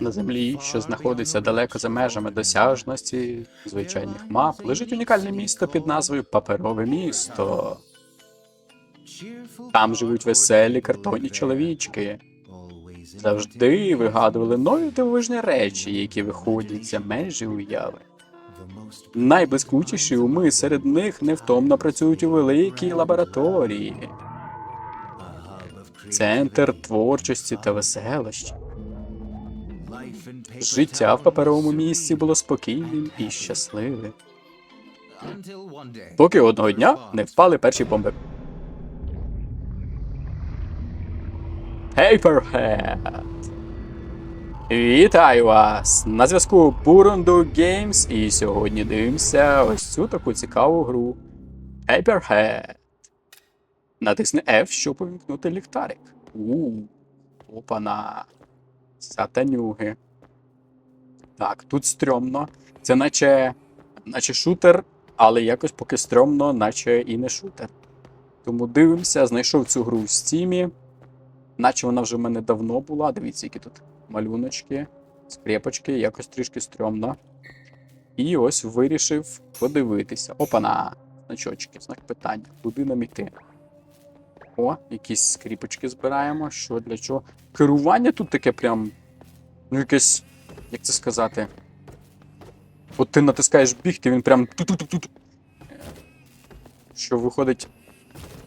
На землі, що знаходиться далеко за межами досяжності звичайних мап, лежить унікальне місто під назвою Паперове місто. Там живуть веселі картонні чоловічки. Завжди вигадували нові дивовижні речі, які виходять за межі уяви. Найблискучіші уми серед них невтомно працюють у великій лабораторії. Центр творчості та веселощі. Життя в паперовому місці було спокійним і щасливим. Поки одного дня не впали перші бомби. Paperhead! Вітаю вас! На зв'язку Burundu Games і сьогодні дивимося ось цю таку цікаву гру Paperhead. Натисни F, щоб увімкнути ліхтарик. У, опана. Сатанюги. Так, тут стрьомно. Це наче, наче шутер, але якось поки стрьомно, наче і не шутер. Тому дивимося, знайшов цю гру в стімі. Наче вона вже в мене давно була. Дивіться, які тут малюночки, скрепочки, якось трішки стрьомно. І ось вирішив подивитися. Опана! Значочки, знак питання. Куди нам іти? О, якісь скріпочки збираємо. Що для чого? Керування тут таке прям. Ну, якесь. Як це сказати? От ти натискаєш бігти, він прям. Що виходить.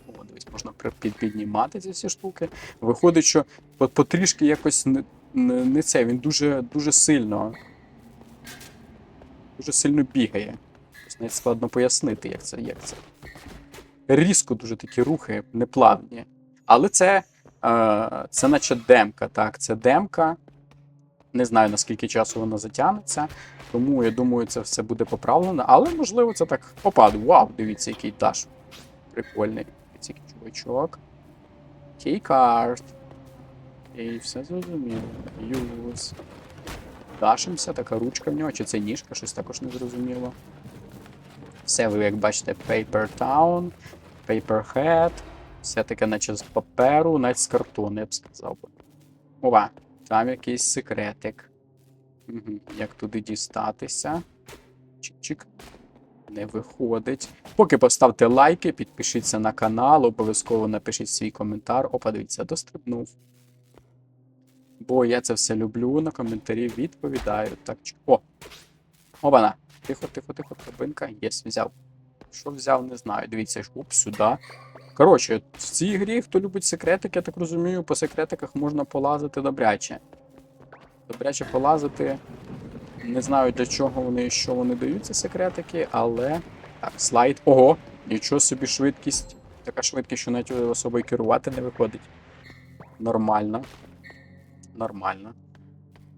О, дивись, можна піднімати ці всі штуки. Виходить, що потрішки якось не, не, це, він дуже, дуже сильно. Дуже сильно бігає. Навіть складно пояснити, як це. Як це. Різко дуже такі рухи, неплавні. Але це, е, це наче демка, так, це демка. Не знаю, наскільки часу вона затягнеться, тому я думаю, це все буде поправлено. Але можливо це так. Опа, вау, дивіться, який даш. Прикольний. Дивіться, чувачок. Кейкарт. І все зрозуміло. Юз. Дашимося, така ручка в нього, чи це ніжка, щось також не зрозуміло. Все ви, як бачите, Paper Town, Paperhead. Все таке, наче з паперу, навіть з картону, я б сказав. Ова, там якийсь секретик. Угу. Як туди дістатися? Чик-чик. Не виходить. Поки поставте лайки, підпишіться на канал, обов'язково напишіть свій коментар. Опа, дивіться, дострибнув. Бо я це все люблю, на коментарі відповідаю. Так. О! Опана! Тихо, тихо, тихо, тобинка. Єс, взяв. Що взяв, не знаю. Дивіться, оп, сюди. Коротше, в цій грі, хто любить секретики, я так розумію, по секретиках можна полазити добряче. Добряче полазити. Не знаю для чого вони і що вони дають, ці секретики, але. Так, слайд. Ого! Нічого собі швидкість. Така швидкість, що навіть особою керувати не виходить. Нормально. Нормально.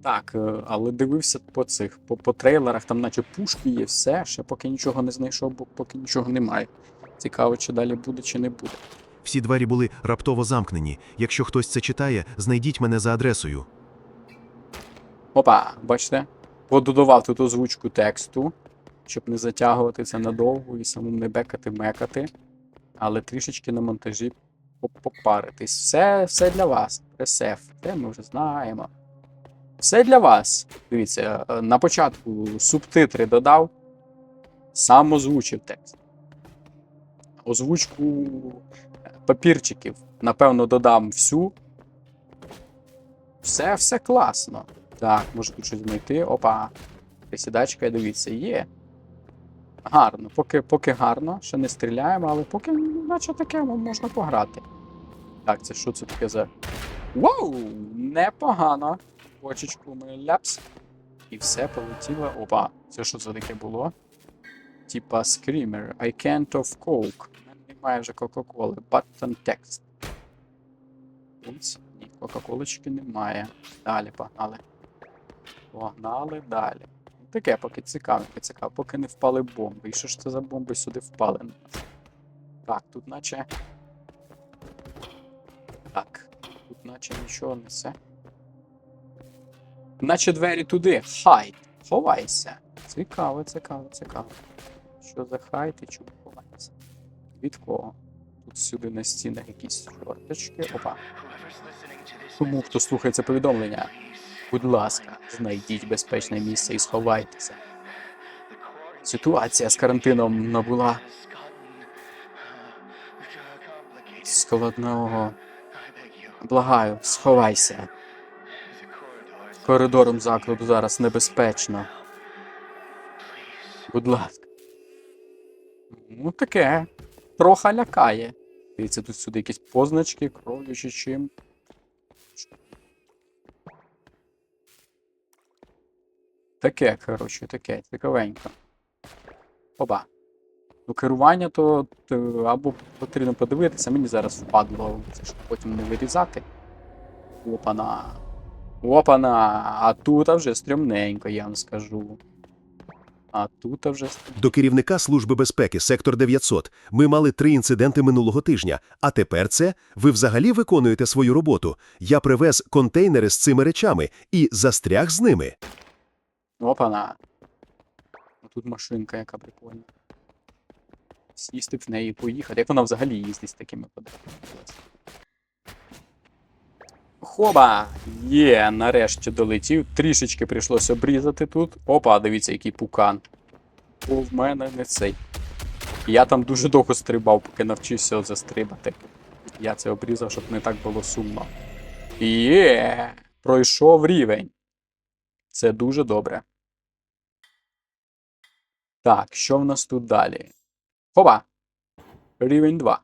Так, е, але дивився по цих, по, по трейлерах, там наче пушки є, все, ще поки нічого не знайшов, бо поки нічого немає. Цікаво, чи далі буде, чи не буде. Всі двері були раптово замкнені. Якщо хтось це читає, знайдіть мене за адресою. Опа, бачите? Пододавав тут озвучку тексту, щоб не затягувати це надовго і самому не бекати мекати. Але трішечки на монтажі попаритись. Все, все для вас. Пресеф. Це ми вже знаємо. Все для вас. Дивіться, е, на початку субтитри додав, сам озвучив текст. Озвучку е, папірчиків, напевно, додам всю. Все, все класно. Так, можу тут щось знайти. Опа. Присідачка, дивіться, є. Гарно, поки, поки гарно, ще не стріляємо, але поки, наче таке ну, можна пограти. Так, це що це таке за. Вау! Непогано. Очечку ми ляпс. І все полетіло. Опа, це що це таке було? Типа Screamer. I can't of Coke. У мене немає вже Кока-Коли. Button text. Ось, ні, Кока-Колочки немає. Далі погнали. Погнали далі. Таке поки цікаво, цікаво, поки не впали бомби. І що ж це за бомби сюди впали? Так, тут наче. Так, тут наче нічого не все. Наче двері туди. Хайт. Ховайся. Цікаво, цікаво, цікаво. Що за хайт і чому ховається? Від кого? Тут сюди на стінах якісь чорточки. Опа. Тому хто слухає це повідомлення. Будь ласка, знайдіть безпечне місце і сховайтеся. Ситуація з карантином набула складного. Благаю, сховайся. Коридором закладу зараз небезпечно. Будь ласка. Ну, таке. Трохи лякає. Дивіться, тут сюди якісь позначки, кров'ю чи чим. Таке, коротше, таке, цікавенько. Оба. Ну, керування то, або потрібно подивитися, мені зараз впадло це ж потім не вирізати. Опана. Опана. А тут вже стрімненько, я вам скажу. А тут вже. До керівника Служби безпеки, сектор 900. Ми мали три інциденти минулого тижня. А тепер це? Ви взагалі виконуєте свою роботу. Я привез контейнери з цими речами і застряг з ними. Опана. Тут машинка, яка прикольна. Сісти в неї поїхати. Як вона взагалі їздить з такими подарунками? Хоба! Є, нарешті долетів. Трішечки прийшлось обрізати тут. Опа, дивіться, який пукан. О, в мене не цей. Я там дуже довго стрибав, поки навчився застрибати. Я це обрізав, щоб не так було сумно. Є! Пройшов рівень. Це дуже добре. Так, що в нас тут далі? Хоба! Рівень 2.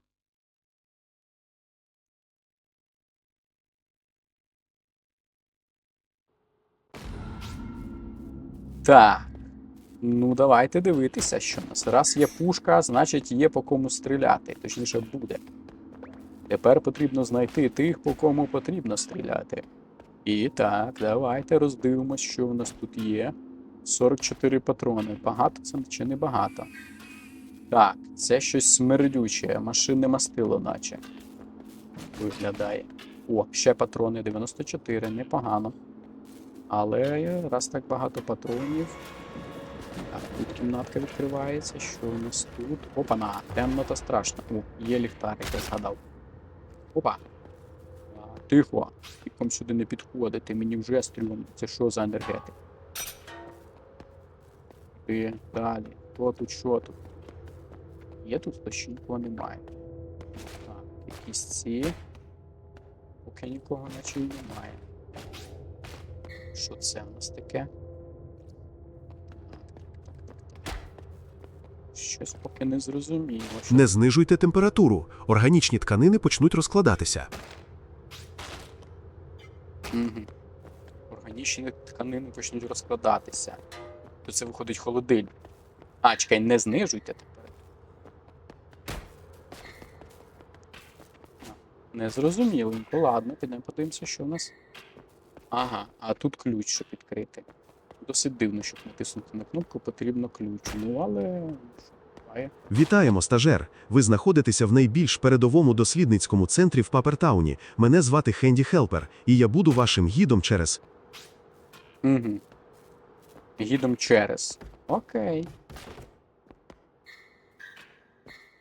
Так. Ну, давайте дивитися, що в нас. Раз є пушка, значить є по кому стріляти. Точніше, буде. Тепер потрібно знайти тих, по кому потрібно стріляти. І так, давайте роздивимось, що в нас тут є. 44 патрони. Багато це чи не багато? Так, це щось смердюче, машинне мастило, наче. Виглядає. О, ще патрони 94, непогано. Але раз так багато патронів. Так, тут кімнатка відкривається. Що у нас тут? Опана, темно та страшно. О, є ліхтарик, я згадав. Опа. Тихо. Нікому сюди не підходити, мені вже стрьомно. Це що за енергетик? І далі. Хто тут, що тут? Є тут чи нікого немає. Так, якісь ці. Поки нікого наче немає. Що це у нас таке? Щось поки не зрозуміло. Що... Не знижуйте температуру. Органічні тканини почнуть розкладатися. Угу. Органічні тканини почнуть розкладатися. То це виходить холодильник. А, чекай, не знижуйте тепер. Не зрозуміленько. Ладно, підемо подивимося, що у нас. Ага, а тут ключ, щоб відкрити. Досить дивно, щоб натиснути на кнопку, потрібно ключ. Ну, але. Вітаємо, стажер. Ви знаходитеся в найбільш передовому дослідницькому центрі в Папертауні. Мене звати Хенді Хелпер, і я буду вашим гідом через. Угу. Гідом через. Окей.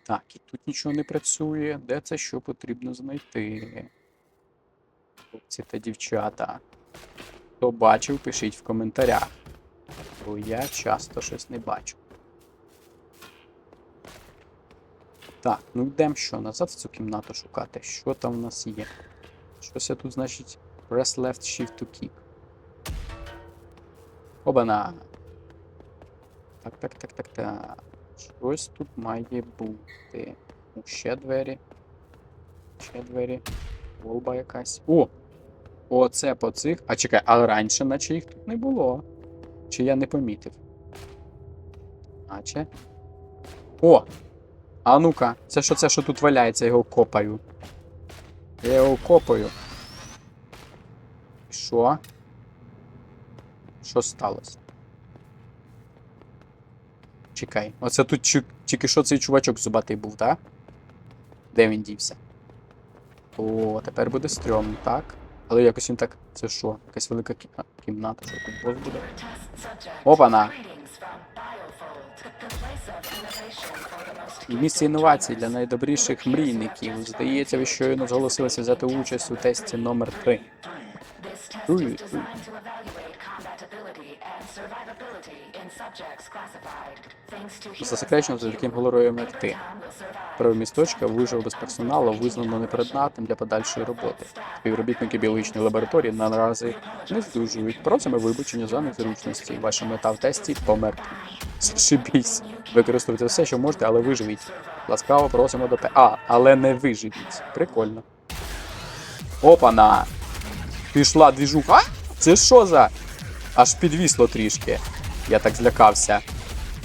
Так, і тут нічого не працює. Де це що потрібно знайти? Хлопці та дівчата. Хто бачив, пишіть в коментарях. Бо я часто щось не бачу. Так, ну йдемо що, назад в цю кімнату шукати. Що там в нас є? Щось я тут, значить, press left shift to keep. Обана. Так, так, так, так, так. Щось тут має бути. Ще двері. Ще двері. Волба якась. О! Оце по цих. А чекай, а раніше наче їх тут не було. Чи я не помітив? Наче. О! А ну-ка, це що це, що тут валяється, я його копаю. Я його копаю. Що? Що сталося? Чекай. Оце тут тільки що цей чувачок зубатий був, так? Де він дівся? О, тепер буде стрьомно, так? Але якось він так. Це що? Якась велика кі- кімната, що тут бос буде? Опана! І місце інновацій для найдобріших мрійників. Здається, ви щойно зголосилися взяти участь у тесті номер 3 Уй, уй. Засекречено за таким героєм, як ти. Правий місточка вижив без персоналу, визнано непридатним для подальшої роботи. Співробітники біологічної лабораторії наразі не здужують. Просимо вибачення за незручності. Ваша мета в тесті померти. Зашибісь. Використовуйте все, що можете, але виживіть. Ласкаво просимо до те. А, але не виживіть. Прикольно. Опана! Пішла двіжуха. Це що за? Аж підвісло трішки. Я так злякався.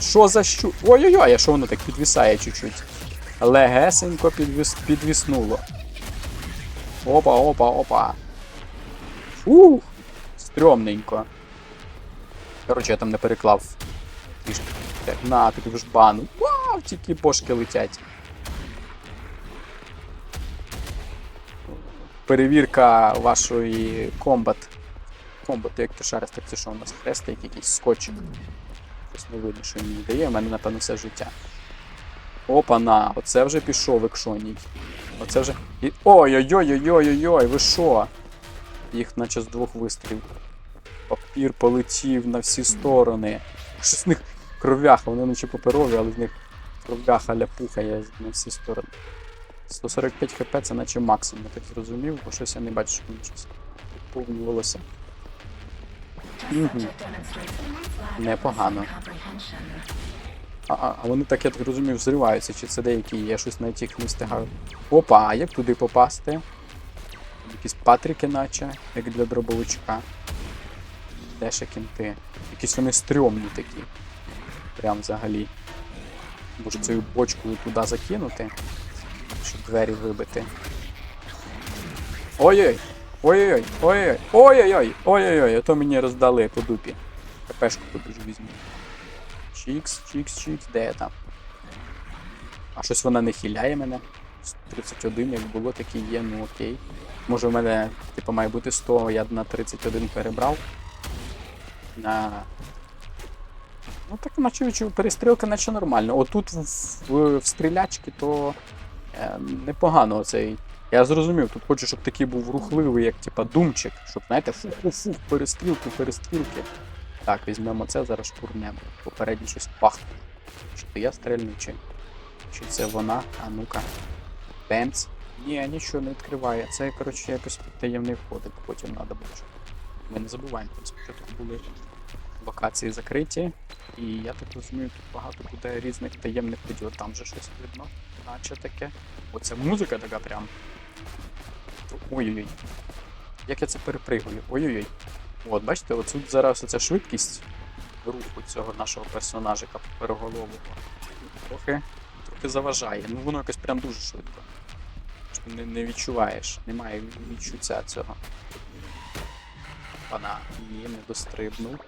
Що за щу? Ой-ой-ой, а що воно так підвісає чуть-чуть? Легесенько підвіс... підвіснуло. Опа, опа, опа. Ух! Стрьомненько. Коротше, я там не переклав на, тобі ж бану. Вау, тільки бошки летять. Перевірка вашої комбат. Комбат, як ти шариш, так це що у нас хрестик, якийсь скотчик. Щось не видно, що він мені дає, в мене, напевно, все життя. Опа-на, оце вже пішов екшоній. Оце вже. І... Ой-ой-ой-ой-ой-ой, ви що? Їх наче з двох вистрілів. Папір полетів на всі сторони. Що з них кров'яха, вони наче паперові, але з них кров'яха ляпухає на всі сторони. 145 хп це наче максимум, я так зрозумів, бо щось я не бачу, що мені щось поповнювалося. Угу. Непогано. А, а, а вони так, я так розумію, взриваються, чи це деякі є, щось навіть їх не встигаю. Опа, а як туди попасти? Якісь патрики, наче, як для дробовичка. Де ще кінти? Якісь вони стрьомні такі. Прям взагалі. Може цією бочкою туди закинути, щоб двері вибити. Ой-ой! Ой-ой-ой! Ой-ой! Ой-ой-ой! Ой-ой-ой! А то мені роздали по дупі. КПшку тобі ж візьму. Чікс, чікс, чікс, де я там? А щось вона не хиляє мене. 31, як було, так і є, ну окей. Може в мене, типу, має бути 100, я на 31 перебрав. На. Ну так наче перестрілка наче нормально. Отут в, в, в стрілячки, то е, непогано оцей. Я зрозумів, тут хочу, щоб такий був рухливий, як типа думчик, щоб, знаєте, фух-фух-фух, перестрілки, перестрілки. Так, візьмемо це, зараз штурнемо. Попередньо щось пахне. Чи то я стрельну, чи, чи це вона? А ну-ка. Бемц. Ні, нічого не відкриває. Це, коротше, якось таємний входик, потім треба буде. Ми не забуваємо, що тут були локації закриті. І я так розумію, тут багато буде різних таємних ходів. Там же щось видно, наче таке. Оце музика така прям. Ой-ой-ой. Як я це перепригую? Ой-ой-ой. От, бачите, тут зараз оця швидкість руху цього нашого персонажика переголового. Трохи, трохи заважає. Ну воно якось прям дуже швидко. Не, не відчуваєш, немає відчуття цього. Пана, ні, не дострибнув.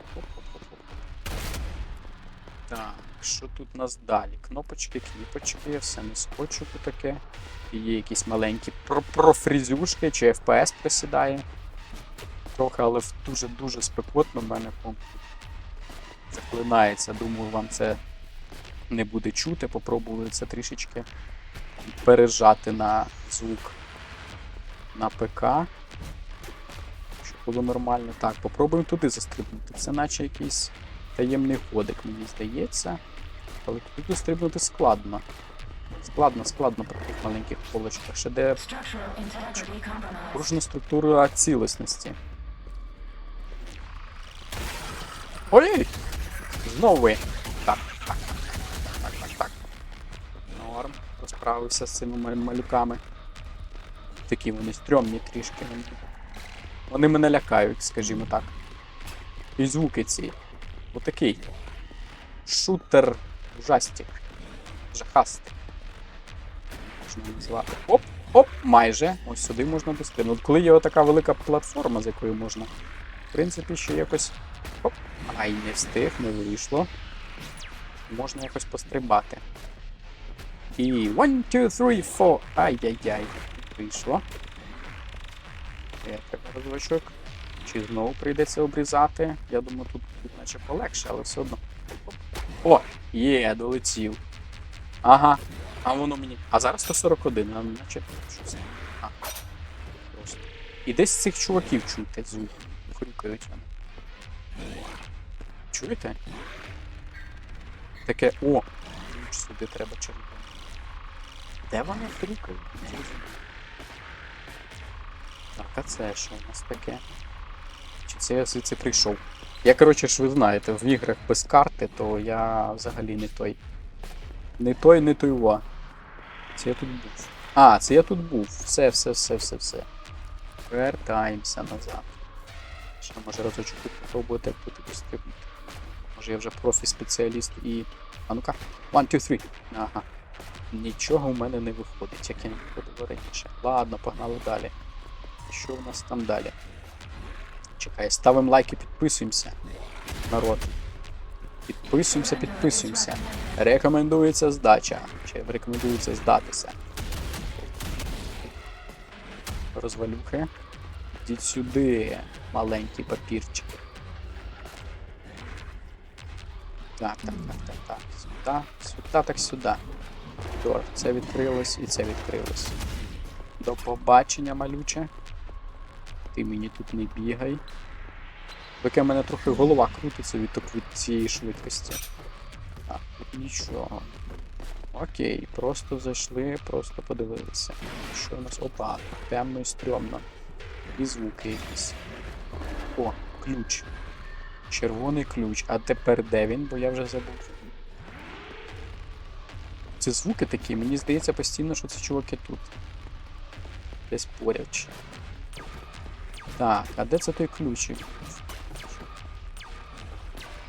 Так, що тут у нас далі? Кнопочки, кліпочки, все не скочу таке. І Є якісь маленькі профрізюшки, чи FPS присідає. Трохи, але дуже-дуже спекотно в мене комп заклинається. Думаю, вам це не буде чути. Попробую це трішечки пережати на звук на ПК. Щоб було нормально. Так, попробуємо туди застрибнути. Це наче якийсь таємний ходик, мені здається. Але туди дострибнути складно. Складно, складно по таких маленьких полочках. Ще де Пружна структура цілісності. Ой! Знову ви. Так, так, так, так, так. Норм. Розправився з цими малюками. Такі вони стрьомні трішки. Вони мене лякають, скажімо так. І звуки ці. Отакий. Шутер ужастик. Жахастик. Можна назвати. Оп! Оп, майже. Ось сюди можна достигнути. Коли є така велика платформа, з якою можна, в принципі, ще якось. Оп. Ай, не встиг, не вийшло. Можна якось пострибати. І 1, 2, 3, 4. Ай-яй-яй. Вийшло. Є, треба розвачок. Чи знову прийдеться обрізати? Я думаю, тут, тут наче полегше, але все одно. О! Є, долетів. Ага, а воно мені. А зараз 141, а наче щось. А. Просто. І десь цих чуваків чути звук. Хрюкають вони. Чуєте? Таке. О! Ключ сюди треба червоний. Де вони зрозуміло. Так, а це що у нас таке? Чи це я звідси прийшов? Я, коротше, ж ви знаєте, в іграх без карти, то я взагалі не той. Не той, не той во. Це я тут був. А, це я тут був. Все, все, все, все, все. Вертаємося назад. Ще може разочок попробувати, як тут достигнути. Може я вже профі-спеціаліст і. А ну-ка. One, two, three. Ага. Нічого в мене не виходить, як я не виходило раніше. Ладно, погнали далі. Що в нас там далі? Чекай, ставимо лайки, підписуємося. Народ. Підписуємося, підписуємося. Рекомендується здача. Чи рекомендується здатися. Розвалюхи. Йдіть сюди, маленький папірчик. Так, так, так, так, так. Сюди, сюди, так сюди. Тор, це відкрилось і це відкрилось. До побачення, малюче. Ти мені тут не бігай. Таке в мене трохи голова крутиться від, від цієї швидкості. Так, тут нічого. Окей, просто зайшли, просто подивилися. Що у нас? Опа, темно і стрьомно. І звуки якісь. О, ключ. Червоний ключ. А тепер де він? Бо я вже забув. Це звуки такі, мені здається постійно, що це чуваки тут. Десь поряд. Так, а де це той ключик?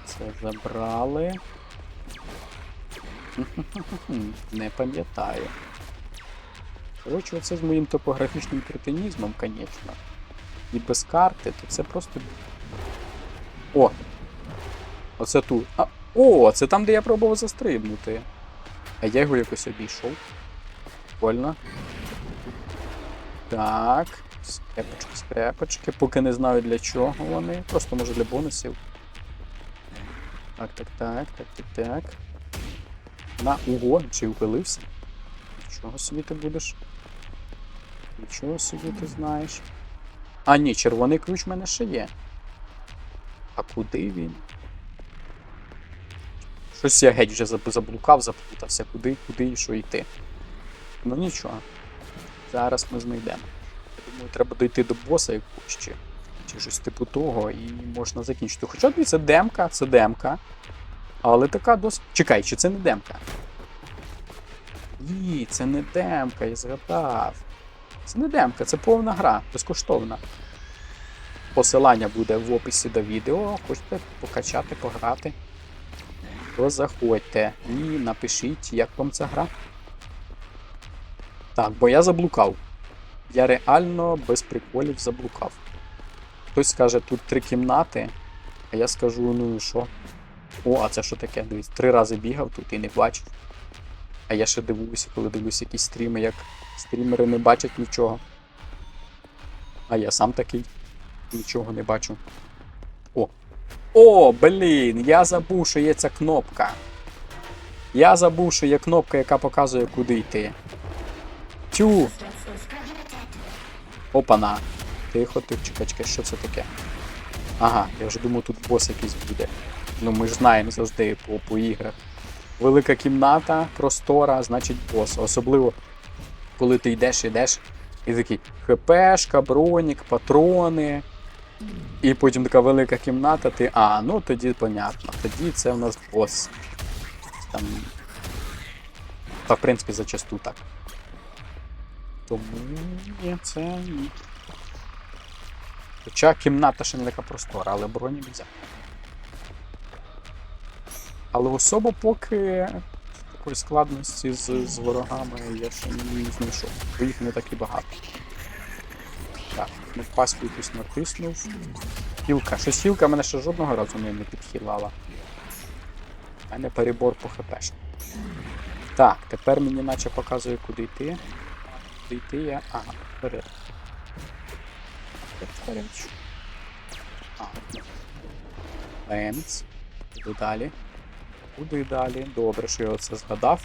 Це забрали. Не пам'ятаю. Коротше, оце з моїм топографічним кретинізмом, звісно. І без карти, то це просто. О! Оце тут. А, о, це там, де я пробував застрибнути. А я його якось обійшов. Прикольно. Так. Скрепочки, скрепочки. Поки не знаю для чого вони. Просто може для бонусів. Так, так, так, так, так, так. На, ого, чи ухилився? Нічого собі ти будеш? Нічого собі ти знаєш. А, ні, червоний ключ в мене ще є. А куди він? Щось я геть вже заблукав, заплутався, куди, куди і що йти. Ну нічого. Зараз ми знайдемо. Думаю, треба дойти до боса якогось чи, чи щось типу того, і можна закінчити. Хоча дивіться, демка, це демка. Але така досить. Чекай, чи це не демка? Ні, це не демка, я згадав. Це не демка, це повна гра, безкоштовна. Посилання буде в описі до відео. Хочете покачати, пограти. То заходьте і напишіть, як вам ця гра. Так, бо я заблукав. Я реально без приколів заблукав. Хтось скаже, тут три кімнати, а я скажу, ну і що? О, а це що таке? Дивись, три рази бігав тут і не бачив. А я ще дивуюся, коли дивлюсь якісь стріми, як стрімери не бачать нічого. А я сам такий нічого не бачу. О! О, блін! Я забув, що є ця кнопка. Я забув, що є кнопка, яка показує, куди йти. Тю! Опана. Тихо, тихо, чекай, чекай, що це таке? Ага, я вже думав, тут бос якийсь буде. Ну ми ж знаємо завжди по, по іграх. Велика кімната, простора, значить бос. Особливо, коли ти йдеш, йдеш, і такий ХПшка, бронік, патрони. І потім така велика кімната, ти. А, ну тоді понятно. Тоді це в нас бос. Там. Та в принципі зачасту так. Тому ні, це ні. Хоча кімната ще не така простора, але броні взяти. Але особо поки такої складності з, з ворогами я ще не знайшов. Бо їх не так і багато. Так, ну паську якусь натиснув. Хілка. Щось хілка мене ще жодного разу не, не підхилала. У мене перебор по хпш. Так, тепер мені наче показує, куди йти. Куди йти я. Ага, вперед. Вперед. А, Ленц. Іду далі. Куди далі? Добре, що я оце згадав.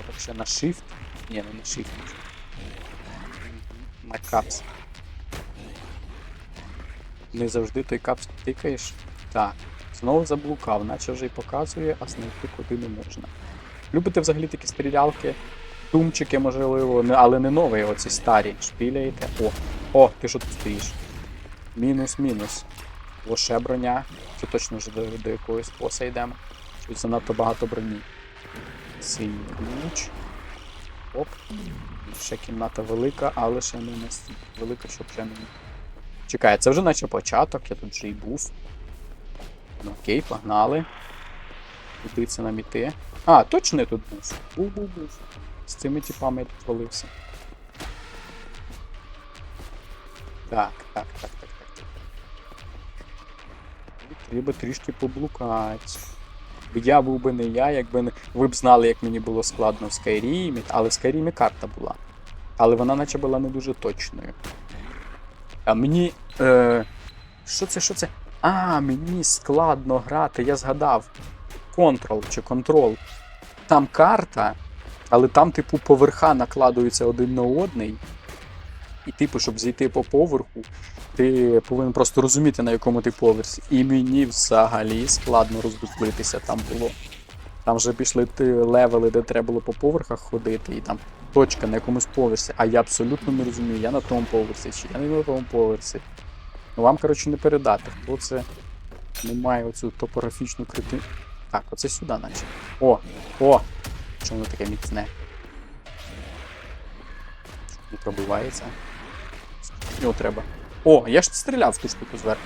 О, так ще на Shift. Ні, не на Shift. На капс. Не завжди той капс тикаєш. Так, знову заблукав, наче вже й показує, а знайти куди не можна. Любите взагалі такі стрілялки? Тумчики, можливо, але не нові, оці старі. Шпіляєте. О, о, ти що тут стоїш? Мінус, мінус. О, ще броня. Це точно вже до, до якогось боса йдемо. Щось занадто багато броні. Синій ключ. Оп. Ще кімната велика, але ще не настільки велика, щоб вже мені. Чекай, це вже наче початок, я тут вже й був. Ну окей, погнали. Куди це нам іти? А, точно я тут був. Був, був, був. З цими типами я тут валився. Так, так, так, так, так, так. Треба трішки поблукати. Я був би не я, якби. Ви б знали, як мені було складно в Скайрімі, але в Скайрімі карта була. Але вона наче була не дуже точною. А мені. Е... Що це, що це? А, мені складно грати, я згадав. Контрол чи контрол. Там карта, але там, типу, поверха накладуються один на одний. І, типу, щоб зійти по поверху, ти повинен просто розуміти, на якому ти поверсі. І мені взагалі складно роздуплитися там було. Там вже пішли ти левели, де треба було по поверхах ходити, і там точка на якомусь поверсі. А я абсолютно не розумію, я на тому поверсі, чи я не на тому поверсі. Ну вам, коротше, не передати, хто це не має оцю топографічну крити. Так, оце сюди, наче. О! О! Що воно таке міцне? Не пробивається. Його треба. О, я ж стріляв в ту штуку зверху.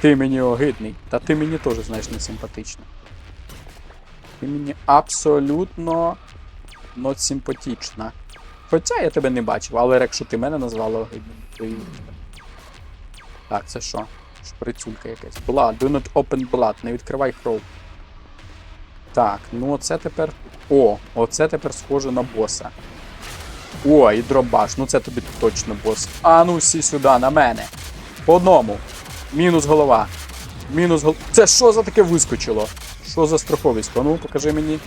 Ти мені огидний, та ти мені теж, знаєш, не симпатична. Ти мені абсолютно not симпатична. Хоча я тебе не бачив, але якщо ти мене назвала огидним, то і. Так, це що? Шприцюлька якась. Blood, do not open blood, не відкривай кров. Так, ну оце тепер. О, оце тепер схоже на боса. О, і дробаш, ну це тобі точно бос. А ну всі сюди, на мене. По одному. Мінус голова. Мінус гол... Це що за таке вискочило? Що за страховисько? Ну, покажи мені.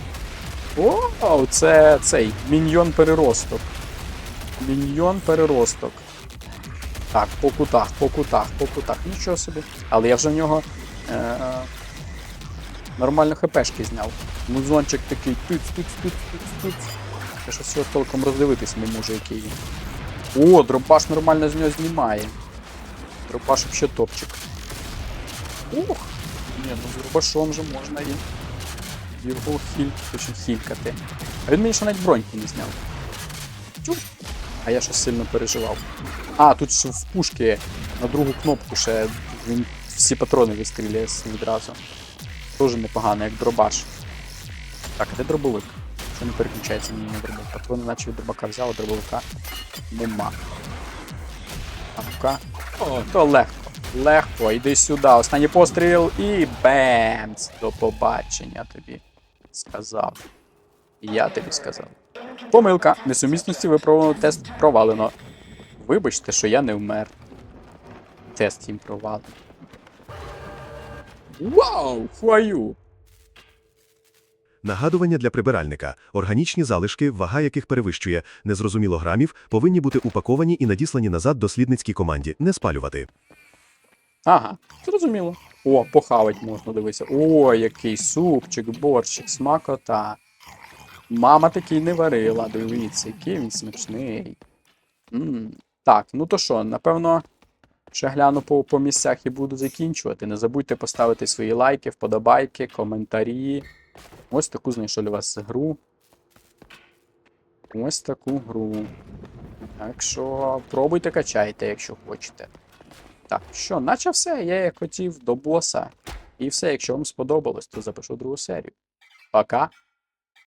О, це цей міньйон переросток. Міньйон переросток. Так, по кутах, по кутах, по кутах. Нічого собі. Але я вже в нього е- нормально хпшки зняв. Музончик такий тиц, тиц, тиц, тиц, тиц. Я щось його толком роздивитись не можу, який. О, дробаш нормально з нього знімає. Дробаш вообще топчик. Ух! Ні, ну з дробашом же можна і його хіль, точно хількати. А він мені ще навіть броньки не зняв. Тю. А я щось сильно переживав. А, тут в пушки на другу кнопку ще він всі патрони вистріляє відразу. Тоже непогано, як дробаш. Так, а де дробовик? Що не переключається мені на дробовик? Патрони наче від дробака взяв, а дробовика нема. А. О, то легко. Легко, йди сюди. Останній постріл і бемц. До побачення тобі сказав. Я тобі сказав. Помилка. Несумісності випробовано тест провалено. Вибачте, що я не вмер. Тест їм провалено. Вау! Who? Нагадування для прибиральника. Органічні залишки, вага яких перевищує незрозуміло грамів, повинні бути упаковані і надіслані назад дослідницькій команді. Не спалювати. Ага, зрозуміло. О, похавать можна дивися. О, який супчик, борщик, смакота. Мама такий не варила, дивіться, який він смачний. м Так, ну то що, напевно, ще гляну по, по місцях і буду закінчувати. Не забудьте поставити свої лайки, вподобайки, коментарі. Ось таку знайшов для вас гру. Ось таку гру. Так що пробуйте, качайте, якщо хочете. Так, що, наче все, я як хотів до боса. І все, якщо вам сподобалось, то запишу другу серію. Пока!